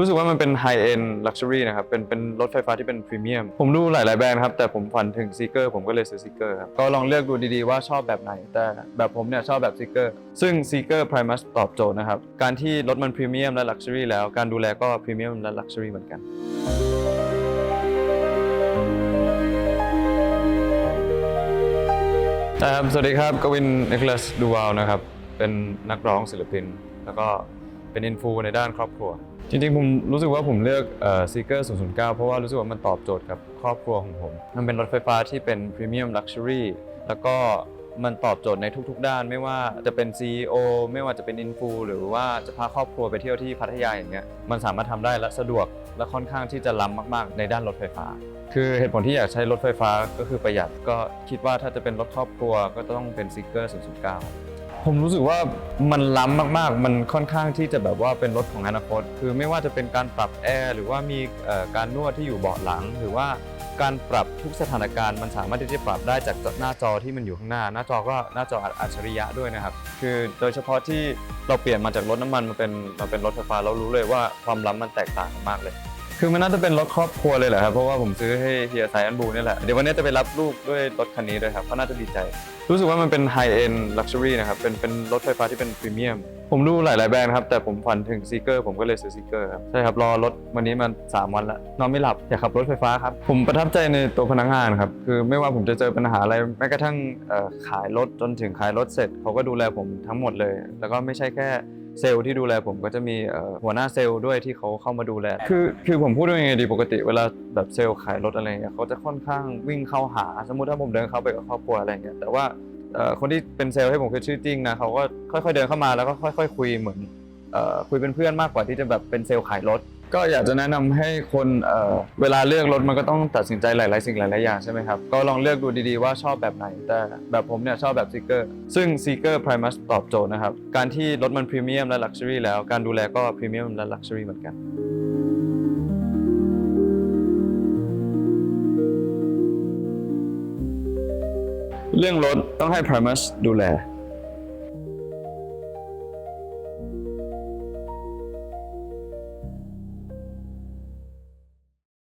รู้สึกว่ามันเป็นไฮเอ็นลักชัวรี่นะครับ เป็นเป็นรถไฟฟ้าที่เป็นพรีเมียม ผมดูหลาย ๆ แบรนด์ครับ แต่ผมฝันถึงซีเกอร์ผมก็เลยซื้อซีเกอร์ครับ ก็ลองเลือกดูดีๆ ว่าชอบแบบไหน แต่แบบผมเนี่ยชอบแบบซีเกอร์ ซึ่งซีเกอร์ Primus ตอบโจทย์นะครับ การที่รถมันพรีเมียมและลักชัวรี่แล้ว การดูแลก็พรีเมียมและลักชัวรี่เหมือนกันครับสวัสดีครับ กวินเนคลัสดูวาลนะครับ เป็นนักร้องศิลปิน แล้วก็ เป็นอินฟูในด้านครอบครัว จริงๆ ผมรู้สึกว่าผมเลือกซีเกอร์009 เพราะว่ารู้สึกว่ามันตอบโจทย์กับครอบครัวของผม มันเป็นรถไฟฟ้าที่เป็นพรีเมียมลักชัวรี่แล้วก็มันตอบโจทย์ในทุกๆ ด้าน ไม่ว่าจะเป็น CEO ไม่ว่าจะเป็นอินฟูหรือว่าจะพาครอบครัวไปเที่ยวที่พัทยาอย่างเงี้ยมันสามารถทำได้และสะดวกและค่อนข้างที่จะล้ำมาก ๆ ในด้านรถไฟฟ้า คือเหตุผลที่อยากใช้รถไฟฟ้าก็คือประหยัดก็คิดว่าถ้าจะเป็นรถครอบครัวก็ต้องเป็นซิกเกอร์009 ผมรู้สึกว่ามันล้ำมากๆ มันค่อนข้างที่จะแบบว่าเป็นรถของอนาคต คือไม่ว่าจะเป็นการปรับแอร์หรือว่ามีการนวดที่อยู่เบาะหลัง หรือว่าการปรับทุกสถานการณ์มันสามารถที่จะปรับได้จากหน้าจอที่มันอยู่ข้างหน้า หน้าจอก็หน้าจออัจฉริยะด้วยนะครับ คือโดยเฉพาะที่เราเปลี่ยนมาจากรถน้ำมันมาเป็นมาเป็นรถไฟฟ้าเรารู้เลยว่าความล้ำมันแตกต่างมากเลย คือมันน่าจะเป็นรถครอบครัวเลยแหละครับ เพราะว่าผมซื้อให้เฮียไซแอนบูนี่แหละ เดี๋ยววันนี้จะไปรับลูกด้วยรถคันนี้ด้วยครับก็น่าจะดีใจ รู้สึกว่ามันเป็นไฮเอ็นลักชัวรี่นะครับ เป็นเป็นรถไฟฟ้าที่เป็นพรีเมียม ผมดูหลายๆแบรนด์ครับ แต่ผมฝันถึงซีเกอร์ผมก็เลยซื้อซีเกอร์ครับ ใช่ครับ รอรถวันนี้มา3วันแล้วนอนไม่หลับอยากขับรถไฟฟ้าครับ ผมประทับใจในตัวพนักงานครับ คือไม่ว่าผมจะเจอปัญหาอะไรแม้กระทั่งขายรถจนถึงขายรถเสร็จเขาก็ดูแลผมทั้งหมดเลย แล้วก็ไม่ใช่แค่ เซลล์ที่ดูแลผมก็จะมีหัวหน้าเซลล์ด้วยที่เขาเข้ามาดูแล คือคือผมพูดว่ายังไงดีปกติเวลาแบบเซลล์ขายรถอะไรเงี้ยเขาจะค่อนข้างวิ่งเข้าหา สมมุติถ้าผมเดินเข้าไปกับครอบครัวอะไรเงี้ยแต่ว่าคนที่เป็นเซลล์ให้ผมคือชื่อจริงนะเขาก็ค่อยๆเดินเข้ามาแล้วก็ค่อย ๆ คุยเหมือนคุยเป็นเพื่อนมากกว่าที่จะแบบเป็นเซลล์ขายรถ ก็อยากจะแนะนำให้คนเอ่อเวลาเลือกรถมันก็ต้องตัดสินใจหลาย ๆ สิ่งหลาย ๆ อย่างใช่ไหมครับ ก็ลองเลือกดูดี ๆ ว่าชอบแบบไหน แต่แบบผมเนี่ยชอบแบบซีเกอร์ซึ่งซีเกอร์พรีมัสตอบโจทย์นะครับ การที่รถมันพรีเมียมและลักชัวรี่แล้ว การดูแลก็พรีเมียมและลักชัวรี่เหมือนกัน เรื่องรถต้องให้ Primus ดูแล